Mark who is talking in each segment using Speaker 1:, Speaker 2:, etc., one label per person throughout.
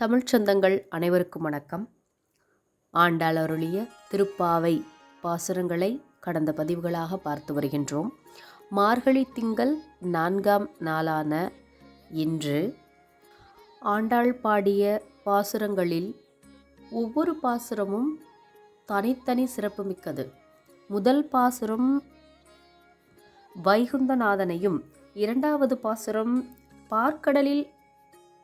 Speaker 1: தமிழ்ச் சொந்தங்கள் அனைவருக்கும் வணக்கம். ஆண்டாள் அருளிய திருப்பாவை பாசுரங்களை கடந்த பதிவுகளாக பார்த்து வருகின்றோம். மார்கழி திங்கள் நான்காம் நாளான இன்று ஆண்டாள் பாடிய பாசுரங்களில் ஒவ்வொரு பாசுரமும் தனித்தனி சிறப்புமிக்கது. முதல் பாசுரம் வைகுந்தநாதனையும் இரண்டாவது பாசுரம் பார்க்கடலில்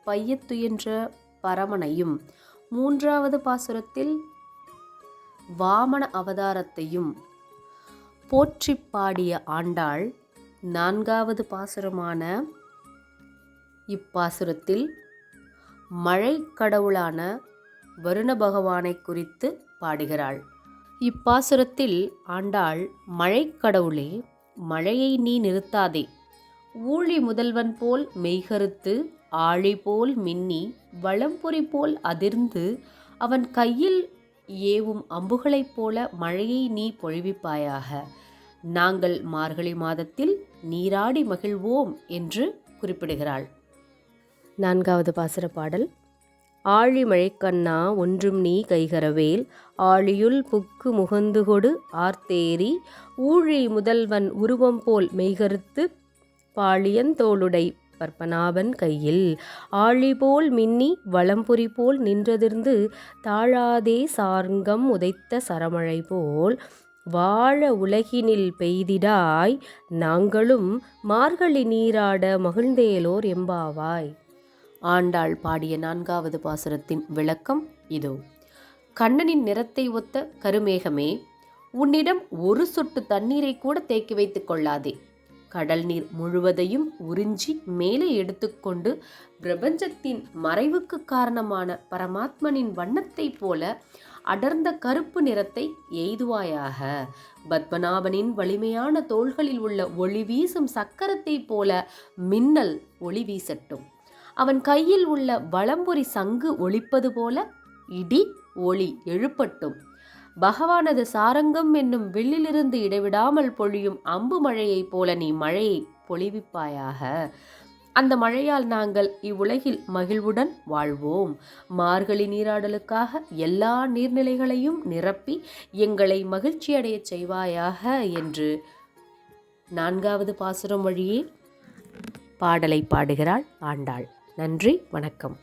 Speaker 1: பையத்துயின்ற பரமனையும். மூன்றாவது பாசுரத்தில் வாமன அவதாரத்தையும் போற்றி பாடிய ஆண்டாள் நான்காவது பாசுரமான இப்பாசுரத்தில் மழை கடவுளான வருண பகவானை குறித்து பாடுகிறாள். இப்பாசுரத்தில் ஆண்டாள் மழை கடவுளே மழையை நீ நிறுத்தாதே. ஊழி முதல்வன் போல் மெய்கருத்து ஆழிபோல் மின்னி வளம்புரி போல் அதிர்ந்து அவன் கையில் ஏவும் அம்புகளைப் போல மழையை நீ பொழிவிப்பாயாக. நாங்கள் மார்கழி மாதத்தில் நீராடி மகிழ்வோம் என்று குறிப்பிடுகிறாள். நான்காவது பாசுர பாடல். ஆழி மழைக்கண்ணா ஒன்றும் நீ கைகரவேல். ஆழியுள் புக்கு முகந்துகொடு ஆர்த்தேரி ஊழி முதல்வன் உருவம் போல் மெய்கருத்து பாழியந்தோளுடை பற்பனாபன் கையில். ஆழி போல் மின்னி வளம்புரி போல் நின்றதிர்ந்து தாழாதே சார்ங்கம் உதைத்த சரமழை போல். வாழ உலகினில் பெய்திடாய் நாங்களும் மார்கழி நீராட மகிழ்ந்தேலோர் எம்பாவாய். ஆண்டாள் பாடிய நான்காவது பாசுரத்தின் விளக்கம் இதோ. கண்ணனின் நிறத்தை ஒத்த கருமேகமே உன்னிடம் ஒரு சொட்டு தண்ணீரை கூட தேக்கி வைத்துக் கொள்ளாதே. கடல் நீர் முழுவதையும் உறிஞ்சி மேலே எடுத்துக்கொண்டு பிரபஞ்சத்தின் மறைவுக்கு காரணமான பரமாத்மனின் வண்ணத்தைப் போல அடர்ந்த கருப்பு நிறத்தை எய்துவாயாக. பத்மநாபனின் வலிமையான தோள்களில் உள்ள ஒளி வீசும் சக்கரத்தைப் போல மின்னல் ஒளி வீசட்டும். அவன் கையில் உள்ள வளம்புரி சங்கு ஒளிப்பது போல இடி ஒளி எழுப்பட்டும். பகவானது சாரங்கம் என்னும் வில்லிலிருந்து இடைவிடாமல் பொழியும் அம்பு மழையைப் போல நீ மழையை பொழிவிப்பாயாக. அந்த மழையால் நாங்கள் இவ்வுலகில் மகிழ்வுடன் வாழ்வோம். மார்கழி நீராடலுக்காக எல்லா நீர்நிலைகளையும் நிரப்பி எங்களை மகிழ்ச்சியடையச் செய்வாயாக என்று நான்காவது பாசுரம் வழியே பாடலை பாடுகிறாள் ஆண்டாள். நன்றி வணக்கம்.